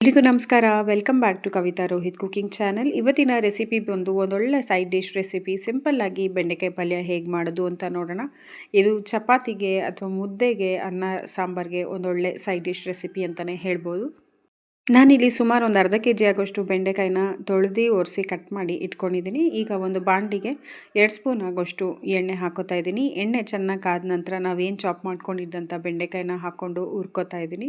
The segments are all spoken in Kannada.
ಎಲ್ರಿಗೂ ನಮಸ್ಕಾರ. Welcome back to Kavitha Rohit cooking channel ಇವತ್ತಿನ ರೆಸಿಪಿ ಬಂದು ಒಂದೊಳ್ಳೆ ಸೈಡ್ ಡಿಶ್ ರೆಸಿಪಿ ಸಿಂಪಲ್ ಆಗಿ ಬೆಂಡೆಕಾಯಿ ಪಲ್ಯ ಹೇಗೆ ಮಾಡೋದು ಅಂತ ನೋಡೋಣ. ಇದು ಚಪಾತಿಗೆ ಅಥವಾ ಮುದ್ದೆಗೆ ಅನ್ನ ಸಾಂಬಾರ್ಗೆ ಒಂದೊಳ್ಳೆ ಸೈಡ್ ಡಿಶ್ ರೆಸಿಪಿ ಅಂತಲೇ ಹೇಳ್ಬೋದು. ನಾನಿಲ್ಲಿ ಸುಮಾರು ಒಂದು ಅರ್ಧ ಕೆ ಜಿ ಆಗೋಷ್ಟು ಬೆಂಡೆಕಾಯಿನ ತೊಳೆದು ಒರೆಸಿ ಕಟ್ ಮಾಡಿ ಇಟ್ಕೊಂಡಿದ್ದೀನಿ. ಈಗ ಒಂದು ಬಾಂಡಿಗೆ ಎರಡು ಸ್ಪೂನ್ ಆಗೋಷ್ಟು ಎಣ್ಣೆ ಹಾಕೋತಾ ಇದ್ದೀನಿ. ಎಣ್ಣೆ ಚೆನ್ನಾಗಿ ಆದ ನಂತರ ನಾವೇನು ಚಾಪ್ ಮಾಡ್ಕೊಂಡಿದ್ದಂಥ ಬೆಂಡೆಕಾಯಿನ ಹಾಕ್ಕೊಂಡು ಹುರ್ಕೋತಾ ಇದ್ದೀನಿ.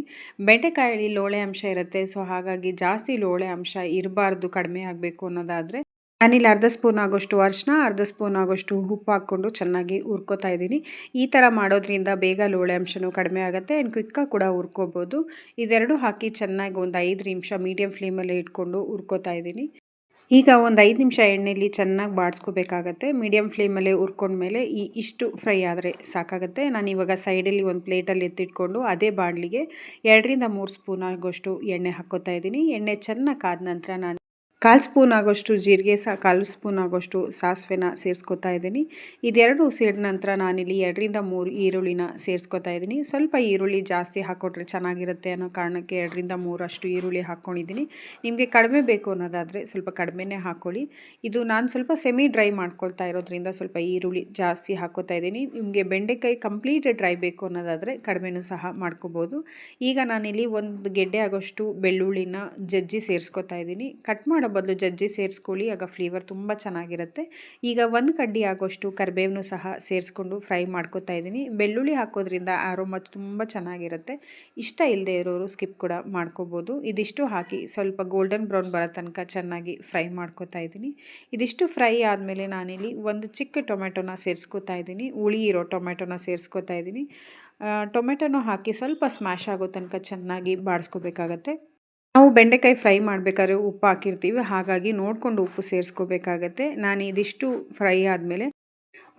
ಬೆಂಡೆಕಾಯಲ್ಲಿ ಲೋಳೆ ಅಂಶ ಇರುತ್ತೆ, ಸೊ ಹಾಗಾಗಿ ಜಾಸ್ತಿ ಲೋಳೆ ಅಂಶ ಇರಬಾರ್ದು ಕಡಿಮೆ ಆಗಬೇಕು ಅನ್ನೋದಾದರೆ ನಾನಿಲ್ಲಿ ಅರ್ಧ ಸ್ಪೂನ್ ಆಗೋಷ್ಟು ಅರ್ಶಿನ ಅರ್ಧ ಸ್ಪೂನ್ ಆಗೋಷ್ಟು ಉಪ್ಪು ಹಾಕ್ಕೊಂಡು ಚೆನ್ನಾಗಿ ಹುರ್ಕೋತಾ ಇದ್ದೀನಿ. ಈ ಥರ ಮಾಡೋದ್ರಿಂದ ಬೇಗ ಲೋಳೆ ಅಂಶನೂ ಕಡಿಮೆ ಆಗುತ್ತೆ ಆ್ಯಂಡ್ ಕ್ವಿಕ್ಕಾಗಿ ಕೂಡ ಹುರ್ಕೋಬೋದು. ಇದೆರಡು ಹಾಕಿ ಚೆನ್ನಾಗಿ ಒಂದು ಐದು ನಿಮಿಷ ಮೀಡಿಯಮ್ ಫ್ಲೇಮಲ್ಲೇ ಇಟ್ಕೊಂಡು ಹುರ್ಕೋತಾ ಇದ್ದೀನಿ. ಈಗ ಒಂದು ಐದು ನಿಮಿಷ ಎಣ್ಣೆಯಲ್ಲಿ ಚೆನ್ನಾಗಿ ಬಾಡಿಸ್ಕೋಬೇಕಾಗತ್ತೆ. ಮೀಡಿಯಮ್ ಫ್ಲೇಮಲ್ಲೇ ಹುರ್ಕೊಂಡ್ಮೇಲೆ ಈ ಇಷ್ಟು ಫ್ರೈ ಆದರೆ ಸಾಕಾಗುತ್ತೆ. ನಾನು ಇವಾಗ ಸೈಡಲ್ಲಿ ಒಂದು ಪ್ಲೇಟಲ್ಲಿ ಎತ್ತಿಟ್ಕೊಂಡು ಅದೇ ಬಾಣಲಿಗೆ ಎರಡರಿಂದ ಮೂರು ಸ್ಪೂನ್ ಆಗೋಷ್ಟು ಎಣ್ಣೆ ಹಾಕೋತಾ ಇದ್ದೀನಿ. ಎಣ್ಣೆ ಚೆನ್ನಾಗಿ ಕಾದ ನಂತರ ನಾನು ಕಾಲು ಸ್ಪೂನ್ ಆಗೋಷ್ಟು ಜೀರಿಗೆ ಸಹ ಕಾಲು ಸ್ಪೂನ್ ಆಗೋಷ್ಟು ಸಾಸಿವೆನ ಸೇರಿಸ್ಕೊತಾ ಇದ್ದೀನಿ. ಇದೆರಡು ಸೇರಿದ ನಂತರ ನಾನಿಲ್ಲಿ ಎರಡರಿಂದ ಮೂರು ಈರುಳ್ಳಿನ ಸೇರಿಸ್ಕೊತಾ ಇದ್ದೀನಿ. ಸ್ವಲ್ಪ ಈರುಳ್ಳಿ ಜಾಸ್ತಿ ಹಾಕ್ಕೊಟ್ರೆ ಚೆನ್ನಾಗಿರುತ್ತೆ ಅನ್ನೋ ಕಾರಣಕ್ಕೆ ಎರಡರಿಂದ ಮೂರಷ್ಟು ಈರುಳ್ಳಿ ಹಾಕ್ಕೊಂಡಿದ್ದೀನಿ. ನಿಮಗೆ ಕಡಿಮೆ ಬೇಕು ಅನ್ನೋದಾದರೆ ಸ್ವಲ್ಪ ಕಡಿಮೆನೇ ಹಾಕ್ಕೊಳ್ಳಿ. ಇದು ನಾನು ಸ್ವಲ್ಪ ಸೆಮಿ ಡ್ರೈ ಮಾಡ್ಕೊಳ್ತಾ ಇರೋದ್ರಿಂದ ಸ್ವಲ್ಪ ಈರುಳ್ಳಿ ಜಾಸ್ತಿ ಹಾಕೋತಾ ಇದ್ದೀನಿ. ನಿಮಗೆ ಬೆಂಡೆಕಾಯಿ ಕಂಪ್ಲೀಟ್ ಡ್ರೈ ಬೇಕು ಅನ್ನೋದಾದರೆ ಕಡಿಮೆನೂ ಸಹ ಮಾಡ್ಕೋಬೋದು. ಈಗ ನಾನಿಲ್ಲಿ ಒಂದು ಗೆಡ್ಡೆ ಆಗೋಷ್ಟು ಬೆಳ್ಳುಳ್ಳಿನ ಜಜ್ಜಿ ಸೇರಿಸ್ಕೊತಾ ಇದ್ದೀನಿ. ಕಟ್ ಮಾಡೋ ಬದಲು ಜಜ್ಜಿ ಸೇರಿಸ್ಕೊಳ್ಳಿ, ಆಗ ಫ್ಲೇವರ್ ತುಂಬ ಚೆನ್ನಾಗಿರುತ್ತೆ. ಈಗ ಒಂದು ಕಡ್ಡಿ ಆಗೋಷ್ಟು ಕರಿಬೇವನ್ನು ಸಹ ಸೇರಿಸ್ಕೊಂಡು ಫ್ರೈ ಮಾಡ್ಕೋತಾ ಇದ್ದೀನಿ. ಬೆಳ್ಳುಳ್ಳಿ ಹಾಕೋದ್ರಿಂದ ಆರೋಮ ತುಂಬ ಚೆನ್ನಾಗಿರುತ್ತೆ. ಇಷ್ಟ ಇಲ್ಲದೆ ಇರೋರು ಸ್ಕಿಪ್ ಕೂಡ ಮಾಡ್ಕೋಬೋದು. ಇದಿಷ್ಟು ಹಾಕಿ ಸ್ವಲ್ಪ ಗೋಲ್ಡನ್ ಬ್ರೌನ್ ಬರೋ ತನಕ ಚೆನ್ನಾಗಿ ಫ್ರೈ ಮಾಡ್ಕೋತಾ ಇದ್ದೀನಿ. ಇದಿಷ್ಟು ಫ್ರೈ ಆದಮೇಲೆ ನಾನಿಲ್ಲಿ ಒಂದು ಚಿಕ್ಕ ಟೊಮೆಟೊನ ಸೇರಿಸ್ಕೋತಾ ಇದ್ದೀನಿ. ಹುಳಿ ಇರೋ ಟೊಮೆಟೊನ ಸೇರಿಸ್ಕೋತಾ ಇದ್ದೀನಿ. ಟೊಮೆಟೊನೂ ಹಾಕಿ ಸ್ವಲ್ಪ ಸ್ಮ್ಯಾಶ್ ಆಗೋ ತನಕ ಚೆನ್ನಾಗಿ ಬಾಡಿಸ್ಕೋಬೇಕಾಗತ್ತೆ. ನಾವು ಬೆಂಡೆಕಾಯಿ ಫ್ರೈ ಮಾಡಬೇಕಾದ್ರೆ ಉಪ್ಪು ಹಾಕಿರ್ತೀವಿ. ಹಾಗಾಗಿ ನೋಡಿಕೊಂಡು ಉಪ್ಪು ಸೇರಿಸ್ಕೋಬೇಕಾಗತ್ತೆ. ನಾನು ಇದಿಷ್ಟು ಫ್ರೈ ಆದಮೇಲೆ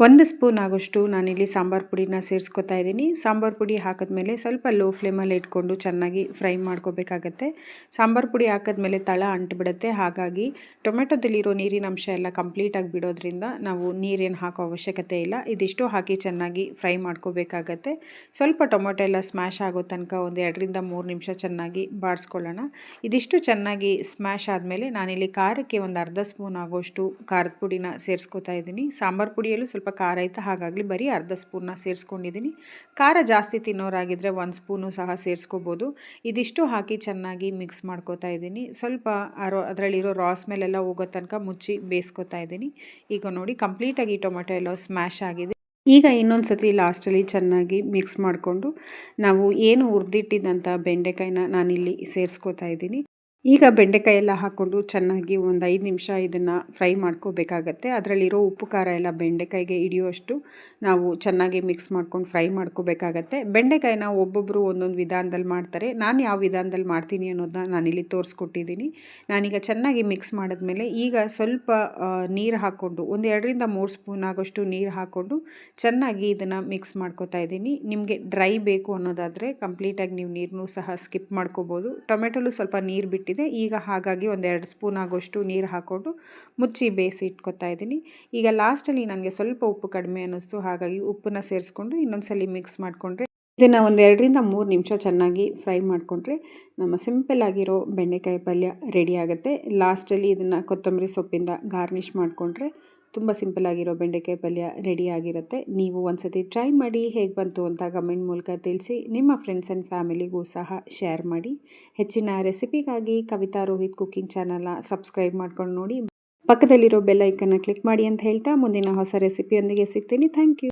ಒಂದು ಸ್ಪೂನ್ ಆಗೋಷ್ಟು ನಾನಿಲ್ಲಿ ಸಾಂಬಾರು ಪುಡಿನ ಸೇರಿಸ್ಕೊತಾ ಇದ್ದೀನಿ. ಸಾಂಬಾರು ಪುಡಿ ಹಾಕಿದ್ಮೇಲೆ ಸ್ವಲ್ಪ ಲೋ ಫ್ಲೇಮಲ್ಲಿ ಇಟ್ಕೊಂಡು ಚೆನ್ನಾಗಿ ಫ್ರೈ ಮಾಡ್ಕೋಬೇಕಾಗತ್ತೆ. ಸಾಂಬಾರು ಪುಡಿ ಹಾಕಿದ್ಮೇಲೆ ತಳ ಅಂಟಿಬಿಡುತ್ತೆ. ಹಾಗಾಗಿ ಟೊಮೆಟೊದಲ್ಲಿರೋ ನೀರಿನ ಅಂಶ ಎಲ್ಲ ಕಂಪ್ಲೀಟಾಗಿ ಬಿಡೋದ್ರಿಂದ ನಾವು ನೀರೇನು ಹಾಕೋ ಅವಶ್ಯಕತೆ ಇಲ್ಲ. ಇದಿಷ್ಟು ಹಾಕಿ ಚೆನ್ನಾಗಿ ಫ್ರೈ ಮಾಡ್ಕೋಬೇಕಾಗತ್ತೆ. ಸ್ವಲ್ಪ ಟೊಮೆಟೊ ಎಲ್ಲ ಸ್ಮ್ಯಾಶ್ ಆಗೋ ತನಕ ಒಂದು ಎರಡರಿಂದ ಮೂರು ನಿಮಿಷ ಚೆನ್ನಾಗಿ ಬಾಡಿಸ್ಕೊಳ್ಳೋಣ ಇದಿಷ್ಟು ಚೆನ್ನಾಗಿ ಸ್ಮ್ಯಾಶ್ ಆದಮೇಲೆ ನಾನಿಲ್ಲಿ ಖಾರಕ್ಕೆ ಒಂದು ಅರ್ಧ ಸ್ಪೂನ್ ಆಗೋಷ್ಟು ಖಾರದ ಪುಡಿನ ಸೇರಿಸ್ಕೊತಾ ಇದ್ದೀನಿ. ಸಾಂಬಾರು ಪುಡಿಯಲ್ಲೂ ಸ್ವಲ್ಪ ಖಾರ ಇತ್ತು. ಹಾಗಾಗಿ ಬರೀ ಅರ್ಧ ಸ್ಪೂನ್ನ ಸೇರಿಸ್ಕೊಂಡಿದ್ದೀನಿ. ಖಾರ ಜಾಸ್ತಿ ತಿನ್ನೋರಾಗಿದ್ದರೆ ಒಂದು ಸ್ಪೂನು ಸಹ ಸೇರಿಸ್ಕೋಬೋದು. ಇದಿಷ್ಟು ಹಾಕಿ ಚೆನ್ನಾಗಿ ಮಿಕ್ಸ್ ಮಾಡ್ಕೋತಾ ಇದ್ದೀನಿ. ಸ್ವಲ್ಪ ಅದರಲ್ಲಿರೋ ರಾ ಸ್ಮೆಲ್ಲೆಲ್ಲ ಹೋಗೋ ತನಕ ಮುಚ್ಚಿ ಬೇಯಿಸ್ಕೊತಾ ಇದ್ದೀನಿ. ಈಗ ನೋಡಿ ಕಂಪ್ಲೀಟಾಗಿ ಟೊಮೆಟೊ ಎಲ್ಲ ಸ್ಮ್ಯಾಶ್ ಆಗಿದೆ. ಈಗ ಇನ್ನೊಂದು ಸತಿ ಲಾಸ್ಟಲ್ಲಿ ಚೆನ್ನಾಗಿ ಮಿಕ್ಸ್ ಮಾಡಿಕೊಂಡು ನಾವು ಏನು ಹುರಿದಿಟ್ಟಿದ್ದಂಥ ಬೆಂಡೆಕಾಯಿನ ನಾನಿಲ್ಲಿ ಸೇರಿಸ್ಕೋತಾ ಇದ್ದೀನಿ. ಈಗ ಬೆಂಡೆಕಾಯಿ ಎಲ್ಲ ಹಾಕ್ಕೊಂಡು ಚೆನ್ನಾಗಿ ಒಂದು ಐದು ನಿಮಿಷ ಇದನ್ನು ಫ್ರೈ ಮಾಡ್ಕೋಬೇಕಾಗತ್ತೆ. ಅದರಲ್ಲಿರೋ ಉಪ್ಪು, ಖಾರ ಎಲ್ಲ ಬೆಂಡೆಕಾಯಿಗೆ ಹಿಡಿಯುವಷ್ಟು ನಾವು ಚೆನ್ನಾಗಿ ಮಿಕ್ಸ್ ಮಾಡ್ಕೊಂಡು ಫ್ರೈ ಮಾಡ್ಕೋಬೇಕಾಗತ್ತೆ. ಬೆಂಡೆಕಾಯಿನ ಒಬ್ಬೊಬ್ಬರು ಒಂದೊಂದು ವಿಧಾನದಲ್ಲಿ ಮಾಡ್ತಾರೆ. ನಾನು ಯಾವ ವಿಧಾನದಲ್ಲಿ ಮಾಡ್ತೀನಿ ಅನ್ನೋದನ್ನ ನಾನಿಲ್ಲಿ ತೋರಿಸ್ಕೊಟ್ಟಿದ್ದೀನಿ. ನಾನೀಗ ಚೆನ್ನಾಗಿ ಮಿಕ್ಸ್ ಮಾಡಿದ್ಮೇಲೆ ಈಗ ಸ್ವಲ್ಪ ನೀರು ಹಾಕ್ಕೊಂಡು ಒಂದು ಎರಡರಿಂದ ಮೂರು ಸ್ಪೂನ್ ಆಗೋಷ್ಟು ನೀರು ಹಾಕ್ಕೊಂಡು ಚೆನ್ನಾಗಿ ಇದನ್ನು ಮಿಕ್ಸ್ ಮಾಡ್ಕೋತಾ ಇದ್ದೀನಿ. ನಿಮಗೆ ಡ್ರೈ ಬೇಕು ಅನ್ನೋದಾದರೆ ಕಂಪ್ಲೀಟಾಗಿ ನೀವು ನೀರನ್ನು ಸಹ ಸ್ಕಿಪ್ ಮಾಡ್ಕೋಬೋದು. ಟೊಮೆಟೊಲು ಸ್ವಲ್ಪ ನೀರು ಬಿಟ್ಟು ಇದೆ ಈಗ ಹಾಗಾಗಿ ಒಂದೆರಡು ಸ್ಪೂನ್ ಆಗೋಷ್ಟು ನೀರು ಹಾಕ್ಕೊಂಡು ಮುಚ್ಚಿ ಬೇಯಿಸಿ ಇಟ್ಕೊತಾ ಇದ್ದೀನಿ. ಈಗ ಲಾಸ್ಟಲ್ಲಿ ನನಗೆ ಸ್ವಲ್ಪ ಉಪ್ಪು ಕಡಿಮೆ ಅನ್ನಿಸ್ತು. ಹಾಗಾಗಿ ಉಪ್ಪನ್ನ ಸೇರಿಸ್ಕೊಂಡು ಇನ್ನೊಂದ್ಸಲಿ ಮಿಕ್ಸ್ ಮಾಡಿಕೊಂಡ್ರೆ ಇದನ್ನು ಒಂದು ಎರಡರಿಂದ ಮೂರು ನಿಮಿಷ ಚೆನ್ನಾಗಿ ಫ್ರೈ ಮಾಡಿಕೊಂಡ್ರೆ ನಮ್ಮ ಸಿಂಪಲ್ ಆಗಿರೋ ಬೆಂಡೆಕಾಯಿ ಪಲ್ಯ ರೆಡಿ ಆಗುತ್ತೆ. ಲಾಸ್ಟಲ್ಲಿ ಇದನ್ನು ಕೊತ್ತಂಬರಿ ಸೊಪ್ಪಿಂದ ಗಾರ್ನಿಷ್ ಮಾಡಿಕೊಂಡ್ರೆ ತುಂಬ ಸಿಂಪಲ್ ಆಗಿರೋ ಬೆಂಡೆಕಾಯಿ ಪಲ್ಯ ರೆಡಿ ಆಗಿರುತ್ತೆ. ನೀವು ಒಂದ್ಸತಿ ಟ್ರೈ ಮಾಡಿ ಹೇಗೆ ಬಂತು ಅಂತ ಕಮೆಂಟ್ ಮೂಲಕ ತಿಳಿಸಿ. ನಿಮ್ಮ ಫ್ರೆಂಡ್ಸ್ ಆ್ಯಂಡ್ ಫ್ಯಾಮಿಲಿಗೂ ಸಹ ಶೇರ್ ಮಾಡಿ. ಹೆಚ್ಚಿನ ರೆಸಿಪಿಗಾಗಿ ಕವಿತಾ ರೋಹಿತ್ ಕುಕ್ಕಿಂಗ್ ಚಾನಲ್ನ ಸಬ್ಸ್ಕ್ರೈಬ್ ಮಾಡ್ಕೊಂಡು ನೋಡಿ. ಪಕ್ಕದಲ್ಲಿರೋ ಬೆಲ್ ಐಕನ್ನ ಕ್ಲಿಕ್ ಮಾಡಿ ಅಂತ ಹೇಳ್ತಾ ಮುಂದಿನ ಹೊಸ ರೆಸಿಪಿಯೊಂದಿಗೆ ಸಿಗ್ತೀನಿ. Thank you.